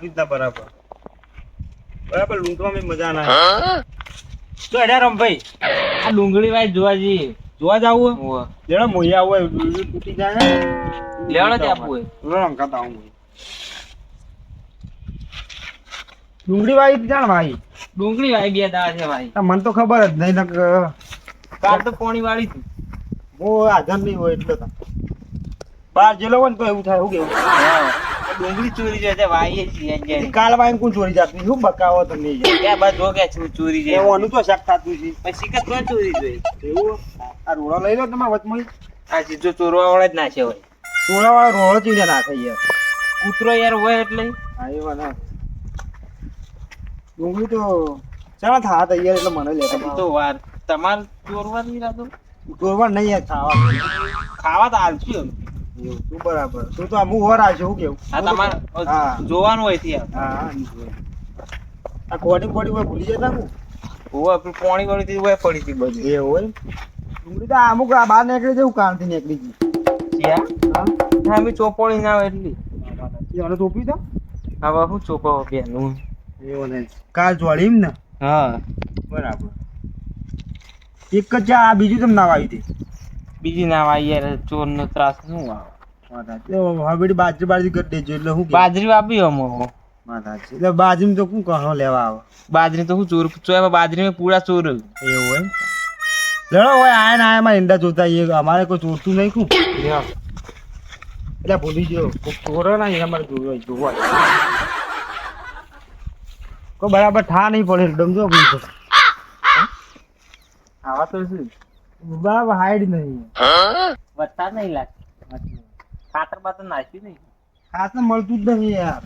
જ ના બરાબર. બરાબર લૂંટવા મેં મજા ના તો હેડા રમભાઈ? આ ડુંગળી વાય જોવા જઈએ. જોવા જાવું ઓવે. લેડો મોયા હોય ડુંગળી તૂટી જાય ને. લેવડો જ આપવું હોય. લેડો રંગાતા આવું ડુંગળી વાઈ જાણ ભાઈ. ડુંગળી વાય બે દા છે ભાઈ. મને તો ખબર જ નહીં નક કાલ તો પોણી વાળી હતી. હું હાજર નહીં હોય એટલે બાર બહાર જેલો હોય ને તો એવું થાય શું કેવું? હા. ડુંગળી ચોરી જાય વાઈએ છીએ કાલ વાઈન કોણ ચોરી જાતું? શું બકાવો તમને. ત્યાં બાદ જો કે ચોરી જાય. એવાનું તો શક થતું છે. પછી કે તો ચોરી જોઈ એવું? આ રોડો લઈ લો તમારા વચમાં. આ સીધો ચોરવા વાળા જ નાખે હોય. ચોરવા વાળા રોડો ચીને નાખે યાર? કૂતરો યાર હોય એટલે. હા એ વાત ડુંગળી તો ચાલો થા તૈયાર એટલે મને લેતા તો વાર. તમાર ચોરવાની રાતો ચોરવા નહીં યાર ખાવા. ખાવા તો હાલશું એમ. તું બરાબર. તું તો અમુક વર આવશે શું કેવું? તમાર જોવાનું હોયથી હા હા આ કોડી કોડી હોય ભૂલી જતા હું ઓવે પેલું પોણી વાળી થી હોય પડી હતી બધું. એ હોય? ડુંગળી તો અમુક આ બહાર નીકળી જવું કામથી નીકળી ગઈ. હા? હા અમે ચોપોળી ના હોય એટલી. એને ચોપી તો? હવે શું ચોપો બેનું એવો નહીં. કાલ જોડી એમ ને? હા. બરાબર. એક જ ચા આ બીજું તમને નાવ આવી હતી બીજી ના આવે યાર ચોર નો ત્રાસ શું આવે? હવે બાજરી બાજરી કરી દેજો એટલે હું બાજરી વાપી અમો એટલે બાજરી તો શું કહો લેવા આવે? બાજરી તો હું ચોર? ચોર બાજરી મેં પૂરા ચોર એવું હોય લડો હોય આયા ના આયા માં ઈંડા જોતા એ અમારે કોઈ ચોરતું નહીં શું? એટલે ભૂલી ગયો. ચોર ના એ અમારે જોવા જોવા કોઈ બરાબર ઠા નહીં પડે એકદમ જો ભૂલ તો. આવા તો શું બરાબર હાઈડ નહીં. વધતા નહીં લાગતી. ખાતર બાતર નાખ્યું નહીં. ખાતર મળતું જ નહીં યાર.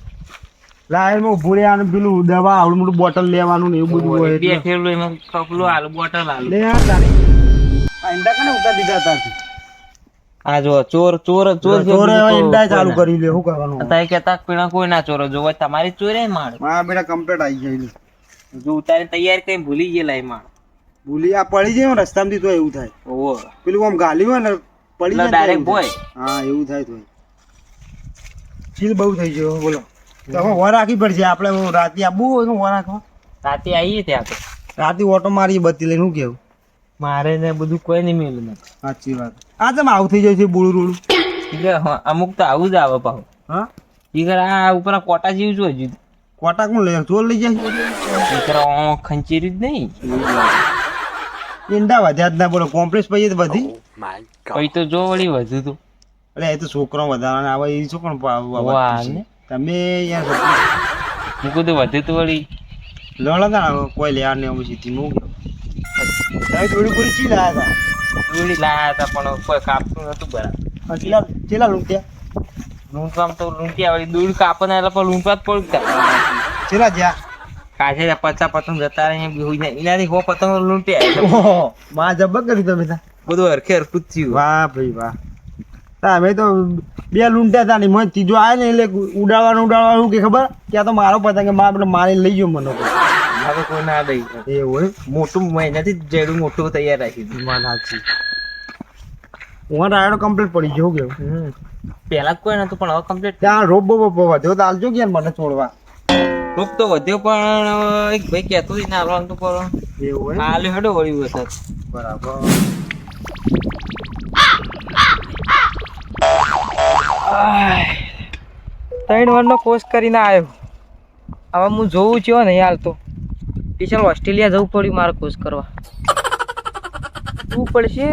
લાઈનમાં ઉભું રહેવાનું પેલું દવા આવડું મોટું બોટલ લેવાનું ને એવું બધું હોય બે એટલે. એમાં કપલું આલુ બોટલ આલુ. લે આ તારે. ઈંડા કને ઉતાર દીધા તારથી? આ જો ચોર ચોર ચોર ચોરે ઈંડા ચાલુ કરી લે શું કરવાનું? અત્યારે કેતા પીણા કોઈ ના ચોરો જો તમારી ચોરે માળ મારા બેટા કમ્પ્લીટ આવી જાય જો ઉતારી તૈયાર કઈ ભૂલી ગયેલા એ ભૂલી આ પડી જાય રસ્તા રસ્તામાંથી તો એવું થાય. ઓવો પેલું આમ ગાલી હોય ને પડી જાય ડાયરેક્ટ બોય. હા એવું થાય તો. ચીલ બહુ થઈ ગયો બોલો. તમે વર રાખી પડશે. આપણે રાતે આબુ હોય ને વર રાખવા. રાતે આવીએ ત્યાં તો. રાતે ઓટો મારી બત્તી લઈને શું કેવું? મારે ને બધું કોઈ નહીં મેલું સાચી વાત. આ તમે આવું થઈ જાય છે બોળું રોડું એટલે અમુક તો આવું જ આવે પાછું હા? ઈકર આ ઉપર કોટા જેવું જો કોટા કોણ લે? ચોર લઈ જાય ખંચેરી જ નહીં. ઈંડા વધ્યા જ ના બોલો કોમ્પ્લેક્સ પછી તો બધી પછી તો જો વળી વધુ તું. એટલે એ તો છોકરો વધારાના આવે એ શું પણ પાવ- વાહ ને. તમે યાર મૂકું તો વધુ તો વળી. લડો ના કોઈ લેવા નહીં પછી ધીમું તમે થોડી પૂરી ચી લાયા દોડી લાયા હતા પણ કોઈ કાપતું નતું બરાબર. ચીલા ચેલા ચેલા લૂંટ્યા? લૂંટવામાં તો લૂંટ્યા વળી દૂર કાપવાના એટલે પણ લૂંટવા જ પડતા. ચેલા જ્યાં? કાજે પચા પતંગ જતા રહી બેહું જાય. એનાથી હો પતંગ લૂંટ્યા માં જબ્બર કરી તમે બધું હરખે હરખું થયું. વાહ ભાઈ વાહ. તમે તો બે લૂંટ્યા હતા ને મને ત્રીજો આવે ને એટલે ઉડાડવાનું ઉડાડવાનું કે ખબર? ત્યાં તો મારો પતંગ મારે આપણે મારી લઈ ગયો મને. હવે કોઈ ના દઈ. એવું હોય મોટું મહિનાથી જેડું મોટું તૈયાર રાખી દીધું વાત સાચી હું રાયડો કમ્પ્લીટ પડી ગયો કેવું જ કોઈ નતું પણ હવે કમ્પ્લીટ ત્યાં રોબ બોબ વધ્યો તો આલજો યાર મને છોડવા. રૂપ તો વધ્યો પણ એક ભાઈ કહેતો જ ના આવવાનું તો પણ એવું હેડો વળી વખત. બરાબર. ત્રણ વારનો કોર્સ કરીને આવ્યો. હવે હું જોઉં છું નહીં હાલ તો. સ્પેશિયલ ઓસ્ટ્રેલિયા જવું પડ્યું મારે કોર્સ કરવા. જવું પડશે.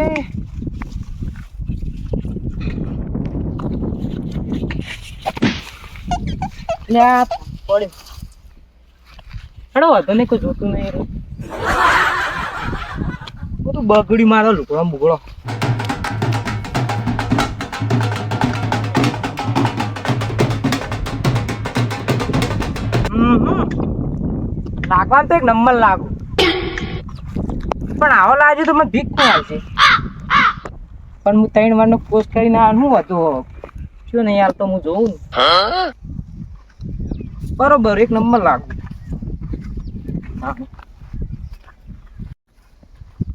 પડ્યો. હેડો વાંધો નહીં કોઈ જોતું નહીં. બધું બગડી મારો લુગડો મુગડો. લાગવાનું તો એક નંબર લાગુ. પણ આવો લાગ્યો તો મને ભીખ પણ આવશે પણ હું ત્રણ વારનો પોસ્ટ કરીને આ શું હતું શું નહીં યાર તો હું જોઉં ને. બરોબર એક નંબર લાગુ.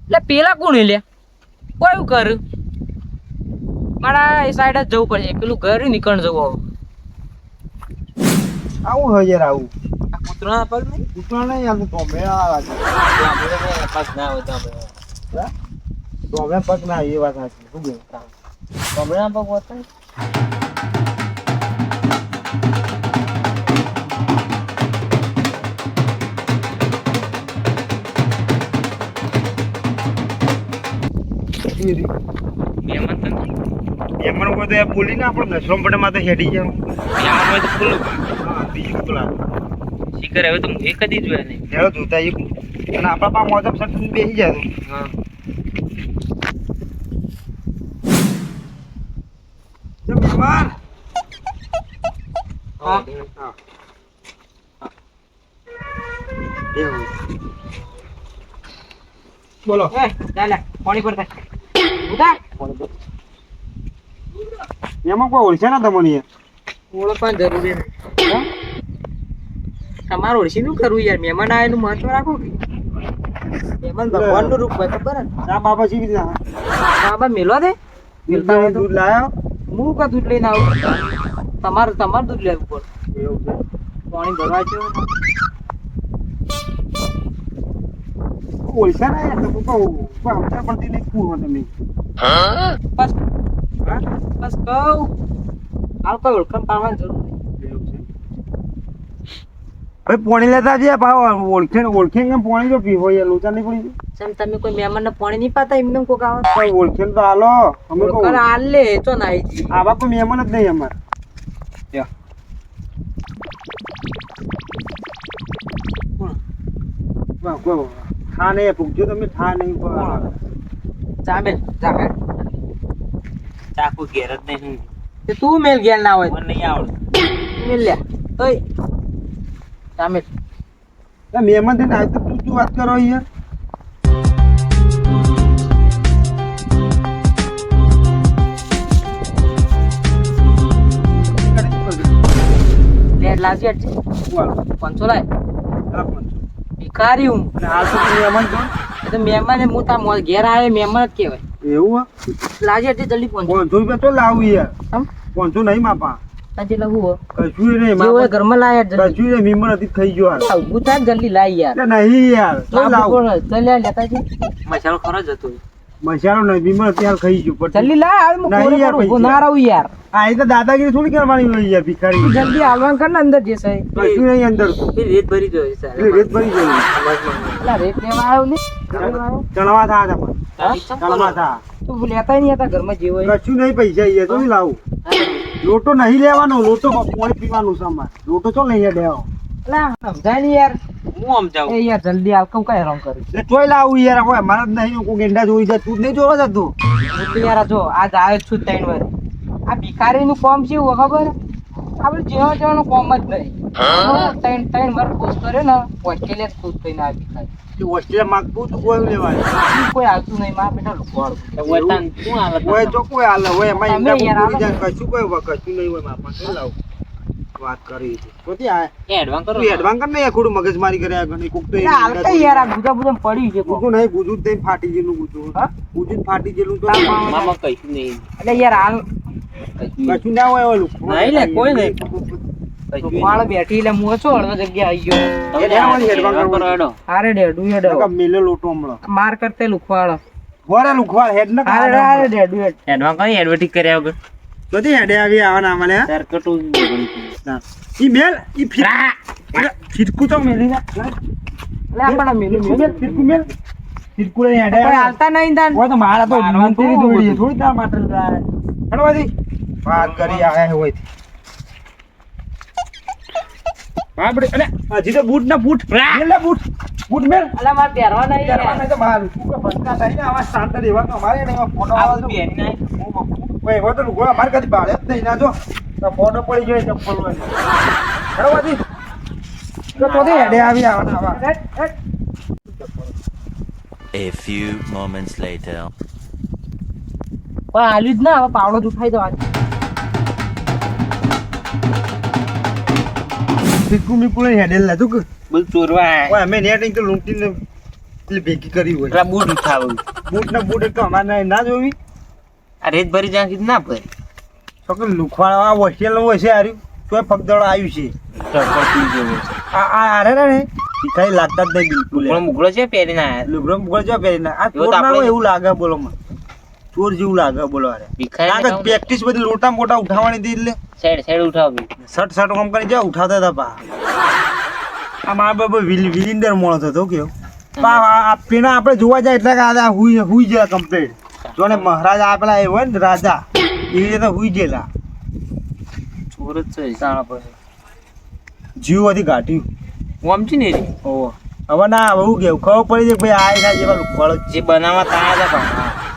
એટલે પેલા કોણ લે? કોઈ કર મારા એ સાઈડ જ જવું પડશે. પેલું ઘર નીકળ જવું આવું આવું હોય યાર આવું. આ પર નહીં કૂતરા નહીં આમ તો મેળા લાગે પગ ના હોય તો આપણે તો અમે પગ ના એ વાત સાચી શું કેવું કમળાના પગ હોતા મહેમાન તો એમાં કોઈ તો એ બોલી ના આપણે નસરમ પડે માથે હેડી જાય મહેમાન હોય તો ખુલ્લું હા બીજું તો લાગે. શીખર હવે તો હું એ કદી જોયા નહીં. હેડો જોતા એક અને આપણા પા મોજબ સર બેસી જાય તો. હા. મહેમાન! હા. હા. બોલો. એ ચાલે પાણી પર થાય એમાં કોઈ ઓળખે ના તમને ઓળખવાની જરૂરી નહીં. તમારે ઓળખી શું કરવું યાર. મહેમાન આવે એનું મહત્વ રાખો કે? મહેમાન ભગવાનનું રૂપ હોય ખબર ને. બાબા શી રીતના બાબા મેલો દે. મેલતા હોય દૂધ લાયો. હું કા દૂધ લઈને આવું? તમારે તમારે દૂધ લેવું પડે. એવું છે. પાણી ભરવા જો ઓળખે ના યાર તમે કહું પણ સમજણ પડતી નહીં કુણ તમે. બસ. બસ કહું. હાલ કોઈ ઓળખાણ પાડવાની જરૂર નહીં. ભાઈ પોણી લેતા જે ભાવ ઓળખે ઓળખે એમ પોણી જો પીવો યાર લોચા નહીં પડી જેમ તમે કોઈ મહેમાનને પોણી નહીં પાતા એમને કોક આવે કોઈ ઓળખે તો હાલો. અમે કહું. હાલ લે તો નાઈ આવા કોઈ મહેમાન જ નહીં અમારે. વાહ, કોઈ થા નહીં પૂછજો તમે થા નહીં કોઈ. ચાબે ચાબે ચાકુ ઘેર જ નહીં. તે તું મેલ ઘેર ના હોય. મને નહીં આવડે મેલ લે. તોય. ચામેલ આ મહેમાન થઈને આવી તો તું શું વાત કરો યાર લે લાજી અટજી પાંચસો લાય. ભિખારી હું. તો તું મહેમાન છો? તો મહેમાન હું તા મોં ઘેર આવે મહેમાન જ કહેવાય. એવું લાગે એટલે જલ્દી પહોંચો. પાંચસો રૂપિયા તો લાવું યાર. આમ પાંચસો નહીં માપા. તાજે લહુ હો કશું નહીં માપા. ઘરમાં લાય કશું નહીં મીમર હતી ખાઈ ગયો આ થાય જલ્દી લાય યાર. નહીં યાર. તો લાવું. ચાલ લે લેતા જી મસાલો ખરો જ હતો. મસાલો નહીં મીમર ખાઈ ગયો પણ જલ્દી લાય હાલ હું કોરે યાર કોરે ના રહું યાર. આ એ તો દાદાગીરી થોડી કરવાની હોય યાર ભિખારી. જલ્દી હાલવાન કર ને અંદર જે છે કશું નહીં અંદર એ રેત ભરી જોઈએ એટલે રેત ભરી જાય પેલા રેટ લેવા આવ્યો ને? ચણવા થા હતા પણ ચણવા થા. તું લેતા નહીં હતા ઘરમાં જે હોય. કશું નહીં પૈસા યાર તો લાવું. લોટો નહીં લેવાનો લોટો પાણી પીવાનું સામાન. લોટો ચો લઈ લેવો અલા, સમજાય નહીં યાર. હું આમ જાઉં? એ યાર જલ્દી આવ કઉ કઈ હેરાન કરી એટલે લાવું યાર કોઈ અમારા જ નહીં કોઈ ગેંડા જોઈ જાય તું નહીં જોવા જતું યાર જો આજ આવ્યો છું ત્રણ વાર. આ ભિખારીનું કોમ છે એવું ખબર? આપણે જેવા જેવાનું કોમ જ નહીં. ત્રણ ત્રણ વાર ખુશ કર્યો ને ઓસ્ટ્રેલિયા જ ખુશ થઈને આ ભિખારી. હોસ્ટેલ માંગતું તું કોઈ લેવાય? કોઈ આવતું નહીં મારા બેટા લુખવાડું વતન કોઈ તો કોઈ હાલ હોય એમાં કશું કોઈ કશું નહીં હોય માપા કઈ લાવું. વાત કરી હતી. કોથી આ એડવાન્સ કરો એડવાન્સ કર ને થોડું મગજ મારી આગળ નહીં કોક તો એટલે હાલ યાર આ ગુદા ગુદા પડી છે કોક. ગુજુ નહીં ગુજુ તે ફાટી ગયેલું ગુજુ. હા? ગુજુ ફાટી ગયેલું તો મામા કહીશું નહીં. એટલે યાર હાલ કશું ના હોય ઓલું. નહીં લે, કોઈ નહીં. લુખવાડ બેઠી એટલે હું છો અડધો જગ્યા આવી ગયો હારે ડેડું હેડો મેલે લોટો હમણાં. માર કરતે લુખવાડ. વરે લુખવાડ હેડ ને હારે ડેડું હેડ કઈ એડવર્ટી કર્યા વગર. બધી હેડે આવી આવવાના મને ઈ મેલ ઈ ફીટ ફીટકું તો મેલી ના એટલે આપણા મેલું મેલું ફીટકું મેલ ફીટકું લઈને હેડે હાલતા નહીં તાન હોય તો મારા તો મંત્રી તો દોડી. થોડી તાર માટે જાય બધી વાત કરી આયા હોય બડે અરે હજી તો બૂટ ના બૂટ. મેલ બૂટ. બૂટ મેલ. અલા મારે પહેરવા નહીં યાર. મને તો મારું શું કે ભટકા થાય? ને આવા શાંત એવા તો અમારે ને ફોટો આવે તો ભાઈ હોય તો લુગડો અમારે કદી બાળે જ નહીં ના જો તો ફોટો પડી ગયો ચપ્પલ હોય હેડો બધી તો તો હેડે આવી આવવાના આવા. A few moments later. કોઈ હાલ્યું જ ના હવે પાવડો જ ઉઠાઈ દો આજ. ફીકુ મીકુ લઈને હેડેલ લાતું કે બોલ ચોરવા. ઓય અમે નેટ ઇંક લૂંટીને ભેગી કરી હોય બૂટ ઉઠાવું બૂટ ના બૂટ તો અમારે ના જોવી આ રેત ભરી જ્યાં કીધું ના ભરી તો કે લુખવાડા હોસ્ટેલ હોય છે હાર્યું તોય પગદળ આવ્યું છે. છે. આ આ આરે રે ભિખારી લાગતા જ નહીં બિલકુલ. પણ મુગલો છે પહેરીને આયા? લુગડો મુગડો જો પહેરીને આ ચોર ના એવું લાગે બોલો મને. ચોર જેવું લાગે બોલો અરે લાગે પ્રેક્ટિસ બધી લોટા મોટા ઉઠાવવાની હતી એટલે. સાઈડ સાઈડ ઉઠાવી. સટ સટ કામ કરી જાય ઉઠાવતા હતા પા આ મા બાપ વિલ- વિલિન્ડર મોણો હતો કેવો. પા પેલા આપણે જોવા જાય એટલે કે આ હુઈ હુઈ જાય કમ્પ્લીટ જો ને મહારાજા આપેલા એ હોય ને રાજા એવી રીતે હુઈ ગયેલા. ચોર જ છે સાણા પછી જીવ હતી ઘાટ્યું ઓમ છે ને. ઓહો. હવે ના બહુ કેવું? ખબર પડી છે ભાઈ આ એના જેવા ફળ જે બનાવવા તા પણ